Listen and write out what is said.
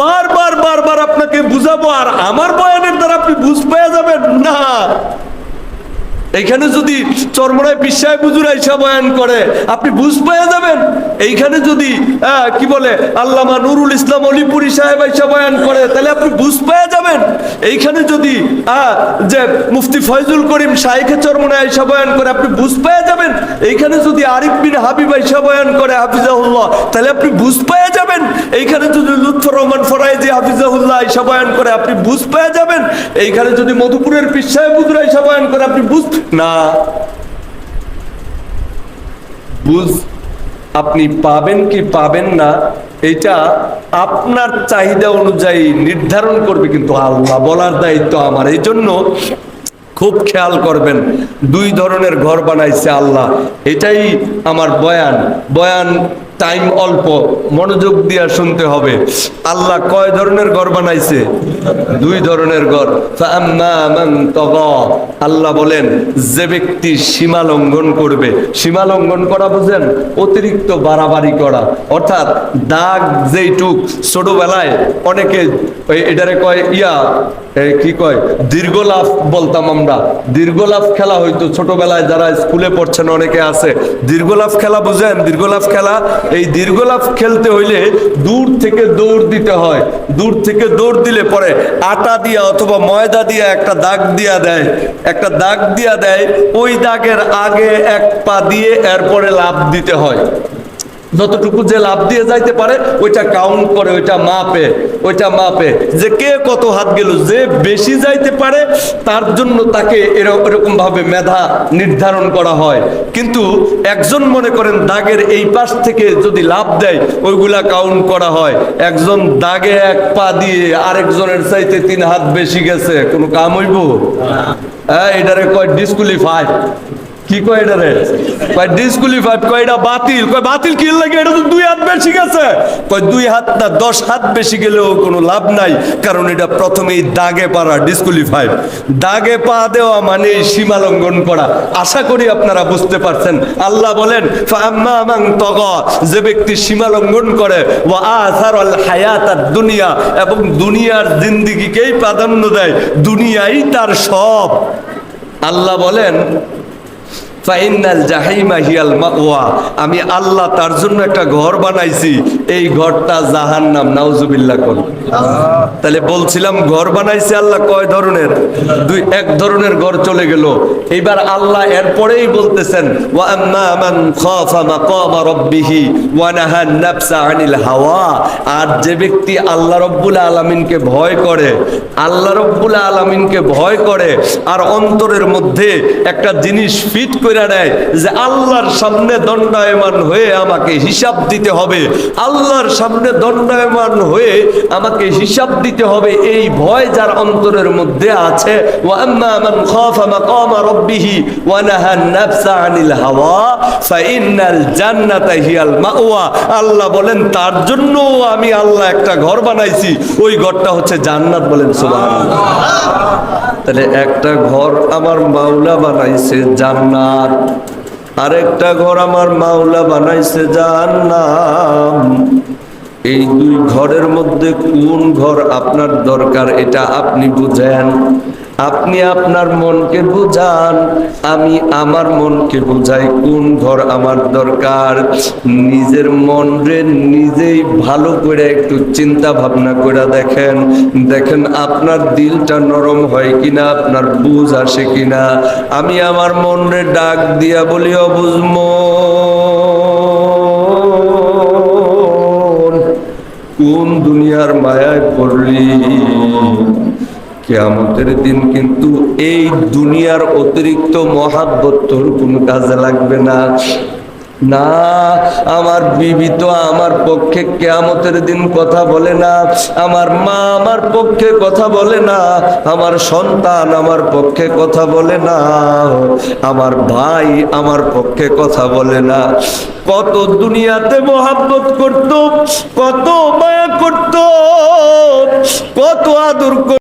বারবার বারবার আপনাকে বুঝাবো আর আমার বয়ানের দ্বারা আপনি বুঝ পেয়ে যাবেন? না। এইখানে যদি চরমরায় পিসায় বুজুর আইসা বয়ান করে, আপনি বুঝ পেয়ে যাবেন? এইখানে যদি কি বলে, আল্লামা নুরুল ইসলাম অলিপুরি সাহেব আইসা বয়ান করে, তাহলে আপনি বুঝ পেয়ে যাবেন? এইখানে যদি যে মুফতি ফয়জুল করিম শাইখে চরমনায় আইসা বয়ান করে, আপনি বুঝ পেয়ে যাবেন? এইখানে যদি আরিফ বিন হাবিব আইসা বয়ান করে, হাফিজাহুল্লাহ, তাহলে আপনি বুঝ পেয়ে যাবেন? এইখানে যদি লুৎফর রহমান ফরাইজি হাফিজাহুল্লাহ আইসা বয়ান করে, আপনি বুঝ পেয়ে যাবেন? এইখানে যদি মধুপুরের পিসায় বয়ান করে, আপনি বুঝ না। বুঝ আপনি পাবেন কি পাবেন না, এটা আপনার চাহিদা অনুযায়ী নির্ধারণ করবে, কিন্তু আল্লাহ বলার দায়িত্ব আমার। এই জন্য খুব খেয়াল করবেন, দুই ধরনের ঘর বানাইছে আল্লাহ। এটাই আমার বয়ান। বয়ান টাইম অল্প। মনোযোগ দিয়া শুনতে হবে। আল্লাহ কয় ধরনের ঘর বানাইছে? দুই ধরনের ঘর। আল্লাহ বলেন, যে ব্যক্তি সীমা লঙ্ঘন করবে, সীমা লঙ্ঘন করা বুঝেন, অতিরিক্ত বাড়াবাড়ি করা। অর্থাৎ দাগ যেইটুক, ছোটবেলায় অনেকে এটারে কয় ইয়া কি কয়? দীর্ঘ লাভ বলতাম আমরা। দীর্ঘ লাভ খেলা হয়তো ছোটবেলায় যারা স্কুলে পড়ছেন, অনেকে আছে। দীর্ঘ লাভ খেলা বুঝেন? দীর্ঘ লাভ খেলা এই দীর্ঘ লাফ খেলতে হইলে দূর থেকে দৌড় দিতে হয়। দূর থেকে দৌড় দিলে পরে আটা দিয়া অথবা ময়দা দিয়া একটা দাগ দিয়া দেয়। একটা দাগ দিয়া দেয়, ওই দাগের আগে এক পা দিয়ে এরপরে লাভ দিতে হয়। যতটুকু যে লাভ দিয়ে যাইতে পারে ওইটা কাউন্ট করে ওইটা মাপে ওইটা মাপে। যে কে কত হাত গেল যে বেশি যাইতে পারে তার জন্য তাকে এরকম ভাবে মেধা নির্ধারণ করা হয়। কিন্তু একজন মনে করেন দাগের এই পাশ থেকে যদি লাভ দেয় ওইগুলা কাউন্ট করা হয়। একজন দাগে এক পা দিয়ে আরেকজনের চাইতে তিন হাত বেশি গেছে কোনো কাম হইব? হ্যাঁ এটারে কয় ডিসকুলিফাই কি কয় এটা রে? কয় ডিসকুলিফাইড, কয় এটা বাতিল, কয় বাতিল কি লাগে? এটা তো দুই হাত বেশি গেছে। কয় দুই হাত না, দশ হাত বেশি গেলেও কোনো লাভ নাই, কারণ এটা প্রথমেই দাগে পারা ডিসকুলিফাইড। দাগে পা দেওয়া মানে সীমা লঙ্ঘন করা। আশা করি আপনারা বুঝতে পারছেন। আল্লাহ বলেন ফাম্মা মান তাগা যে ব্যক্তি সীমা লঙ্ঘন করে, ওয়া আসার আল হায়াত আর দুনিয়া এবং দুনিয়ার জিন্দিগিকেই প্রাধান্য দেয়, দুনিয়াই তার সব। আল্লাহ বলেন আমি আল্লাহ তার জন্য একটা ঘর বানাইছি। এই ঘরটা জাহান্নাম, নাউজুবিল্লাহ কোন তাহলে বলছিলাম, ঘর বানাইছে আল্লাহ কয় ধরনের? দুই, এক ধরনের ঘর চলে গেল। এইবার আল্লাহ এরপরেই বলতেছেন হাওয়া। আর যে ব্যক্তি আল্লাহ রব্বুল আলামিনকে ভয় করে, আল্লাহ রব্বুল আলামিনকে ভয় করে, আর অন্তরের মধ্যে একটা জিনিস ফিট করে নেয় যে আল্লাহর সামনে দণ্ডায়মান হয়ে আমাকে হিসাব দিতে হবে। আল্লাহর সামনে দণ্ডায়মান হয়ে আমাকে হিসাব দিতে হবে। এই ভয় যার অন্তরের মধ্যে আছে। আল্লাহ বলেন, তার জন্য আমি আল্লাহ একটা ঘর বানাইছি। ওই ঘরটা হচ্ছে জান্নাত বলেন সুবহানাল্লাহ। তাহলে একটা ঘর আমার মাওলা বানাইছে জান্নাত। আরেকটা ঘর আমার মাওলা বানাইছে জান্নাম এই দুই ঘরের মধ্যে কোন ঘর আপনার দরকার এটা আপনি বুঝেন। আপনি আপনার মনকে বুঝান, আমি আমার মনকে বুঝাই কোন ঘর আমার দরকার। নিজের মনরে নিজেই ভালো করে একটু চিন্তা ভাবনা করে দেখেন। দেখেন আপনার দিলটা নরম হয় কিনা, আপনার বুঝ আসে কিনা। আমি আমার মন রে ডাক দিয়া বলিও বুঝমো কোন দুনিয়ার মায়ায় পড়লি? কেয়ামতের দিন কিন্তু এই দুনিয়ার অতিরিক্ত মহাব্বত তোর কোন কাজে লাগবে না। না, আমার বিবি তো আমার পক্ষে কেয়ামতের দিন কথা বলে না, আমার মা আমার পক্ষে কথা বলে না, আমার সন্তান আমার পক্ষে কথা বলে না, আমার ভাই আমার পক্ষে কথা বলে না। কত দুনিয়াতে মোহাব্বত করত, কত মায়া করত, কত আদর